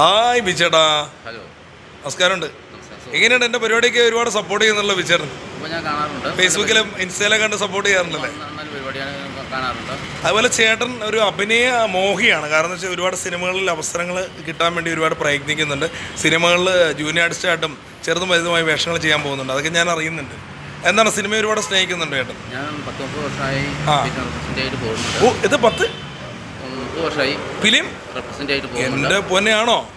Hi ബിച്ചേട്ടാ hello. നമസ്കാരമുണ്ട്. നമസ്കാരം. എങ്ങനെയുണ്ട് എന്റെ പരിപാടിക്ക് ഒരുപാട് സപ്പോർട്ട് ചെയ്യുന്നുള്ള ബിച്ചേട്ടൻ ഫേസ്ബുക്കിലും ഇൻസ്റ്റയിലും കണ്ട് സപ്പോർട്ട് ചെയ്യാറുണ്ടല്ലേ? അതുപോലെ ചേട്ടൻ ഒരു അഭിനയ മോഹിയാണ്. കാരണം വെച്ചാൽ ഒരുപാട് സിനിമകളിൽ അവസരങ്ങൾ കിട്ടാൻ വേണ്ടി ഒരുപാട് പ്രയത്നിക്കുന്നുണ്ട്. സിനിമകളിൽ ജൂനിയർ ആർട്ടിസ്റ്റായിട്ടും ചെറുതും വലുതുമായ വേഷങ്ങൾ ചെയ്യാൻ പോകുന്നുണ്ട്. അതൊക്കെ ഞാൻ അറിയുന്നുണ്ട്. എന്താണ് സിനിമ ഒരുപാട് സ്നേഹിക്കുന്നുണ്ട് ചേട്ടൻ? ഞാൻ പത്ത് വർഷമായി ഓ ഇത് പത്ത്? വർഷമായി ഫിലിം? റെപ്രസെന്റ് ആയിട്ട് പോകുന്നുണ്ട്. എന്റെ പൊന്നെയാണോ?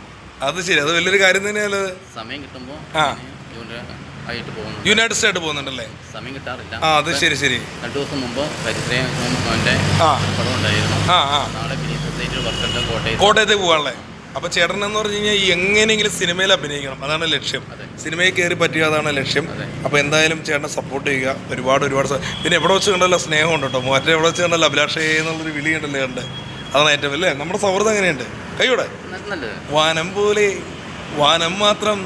അത് ശരി അത് വലിയൊരു കാര്യം തന്നെയല്ലേ അത്. സമയം കിട്ടുമ്പോൾ ആ. ജൂനിയർ ആയിട്ട് പോകുന്നു ആർട്ടിസ്റ്റ് ആയിട്ട് പോകുന്നുണ്ടല്ലേ? സമയം കിട്ടാറില്ല. ആ അത് ശരി ശരി. രണ്ടു ദിവസം മുമ്പ് പരിചയം അവന്റെ ആ. പടം ഉണ്ടായിരുന്നു ആ ആ. നാളെ ഫിലിം സൊസൈറ്റിയിൽ വർക്കുണ്ട് കോട്ടയത്ത്. കോട്ടയത്തേക്ക് പോകാനല്ലേ അപ്പൊ ചേട്ടൻ എന്ന് പറഞ്ഞു കഴിഞ്ഞാൽ എങ്ങനെയെങ്കിലും സിനിമയിൽ അഭിനയിക്കണം. അതാണ് ലക്ഷ്യം. അതെ. സിനിമയിൽ കയറി പറ്റുക അതാണ് ലക്ഷ്യം. അതെ. അപ്പൊ എന്തായാലും ചേട്ടനെ സപ്പോർട്ട് ചെയ്യുക. ഒരുപാട് ഒരുപാട് സ- പിന്നെ എവിടെ വെച്ച് കണ്ടല്ലോ സ്നേഹം ഉണ്ട് കേട്ടോ. മറ്റേ എവിടെ വെച്ച് കണ്ടല്ലോ അഭിലാഷേ എന്നുള്ളൊരു വിളി ഉണ്ടല്ലോ കണ്ട് അതാണ് ഏറ്റവും അല്ലേ? നമ്മുടെ സൗഹൃദം എങ്ങനെയുണ്ട്? കൈയോടെ. വാനം പോലെ വാനം മാത്രം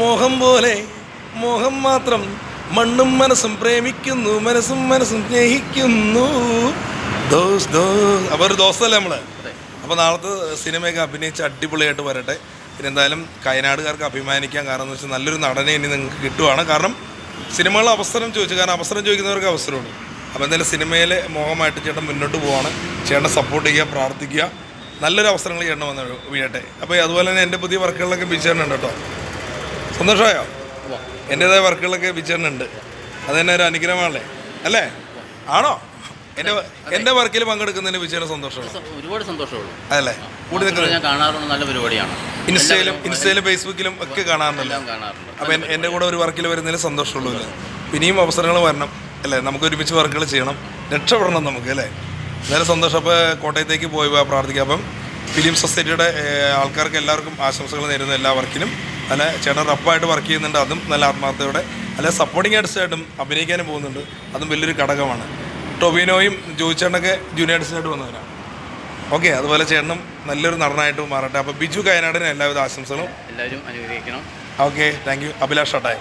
മോഹം പോലെ മോഹം മാത്രം മണ്ണും മനസ്സും പ്രേമിക്കുന്നു മനസ്സും മനസ്സും സ്നേഹിക്കുന്നു. ദോസ് ദോസ്. അപ്പോൾ ഒരു ദോസ്തല്ലേ നമ്മൾ? അപ്പൊ അപ്പോൾ നാളത്തെ സിനിമയൊക്കെ അഭിനയിച്ച് അടിപൊളിയായിട്ട് വരട്ടെ. പിന്നെ എന്തായാലും കയനാടുകാർക്ക് അഭിമാനിക്കാൻ കാരണം എന്ന് വെച്ചാൽ നല്ലൊരു നടനെ ഇനി നിങ്ങൾക്ക് കിട്ടുവാണ്. കാരണം സിനിമകൾ അവസരം ചോദിച്ചു. കാരണം അവസരം ചോദിക്കുന്നവർക്ക് അവസരമുണ്ട് അപ്പോൾ എന്തായാലും സിനിമയിൽ മോഹമായിട്ട് ചേട്ടൻ മുന്നോട്ട് പോവാണ്. ചേട്ടനെ സപ്പോർട്ട് ചെയ്യുക പ്രാർത്ഥിക്കുക. നല്ലൊരു അവസരങ്ങൾ ചേട്ടൻ വന്ന് വീഴട്ടെ. അപ്പോൾ അതുപോലെ തന്നെ എന്റെ പുതിയ വർക്കുകളിലൊക്കെ ബിച്ചേട്ടനുണ്ട് കേട്ടോ. സന്തോഷമായോ? എന്റെതായ വർക്കുകളൊക്കെ ബിച്ചേട്ടനുണ്ട് അത് തന്നെ ഒരു അനുഗ്രഹമാണല്ലേ? അല്ലേ? ആണോ? എന്റെ എന്റെ വർക്കിൽ പങ്കെടുക്കുന്നതിന് ബിച്ചേട്ടൻ സന്തോഷമാണ് ഒരുപാട് സന്തോഷമുള്ളൂ. അതല്ലേ കൂടി ഞാൻ കാണാറുണ്ട് നല്ല പരിപാടിയാണ്. ഇൻസ്റ്റയിലും ഇൻസ്റ്റയിലും ഫേസ്ബുക്കിലും ഒക്കെ കാണാറുണ്ടല്ലോ? അപ്പോൾ എന്റെ കൂടെ ഒരു വർക്കിൽ വരുന്നതിൽ സന്തോഷമുള്ളൂ ഇനിയും അവസരങ്ങൾ വരണം. അല്ലേ? നമുക്ക് ഒരുമിച്ച് വർക്കുകൾ ചെയ്യണം. രക്ഷപ്പെടണം നമുക്ക് അല്ലേ? നേരെ സന്തോഷം. അപ്പോൾ കോട്ടയത്തേക്ക് പോയി പ്രാർത്ഥിക്കാം. അപ്പം ഫിലിം സൊസൈറ്റിയുടെ ആൾക്കാർക്ക് എല്ലാവർക്കും ആശംസകൾ നേരുന്ന എല്ലാ വർക്കിനും. നല്ല ചേട്ടൻ റപ്പായിട്ട് വർക്ക് ചെയ്യുന്നുണ്ട്. അതും നല്ല ആത്മാർത്ഥതയോടെ. നല്ല സപ്പോർട്ടിങ് ആർട്ടിസ്റ്റായിട്ടും അഭിനയിക്കാനും പോകുന്നുണ്ട്. അതും വലിയൊരു ഘടകമാണ്. ടൊബിനോയും ജോയിച്ചേട്ടനൊക്കെ ജൂനിയർ ആർട്ടിസ്റ്റായിട്ട് വന്നവരാണ് ഓക്കെ അതുപോലെ ചേട്ടനും നല്ലൊരു നടനായിട്ട് മാറട്ടെ. അപ്പോൾ ബിജു കയനാടിന് എല്ലാവിധ ആശംസകളും. എല്ലാവരും അനുഗ്രഹിക്കണം. Okay thank you. അഭിലാഷ് ഷട്ടായി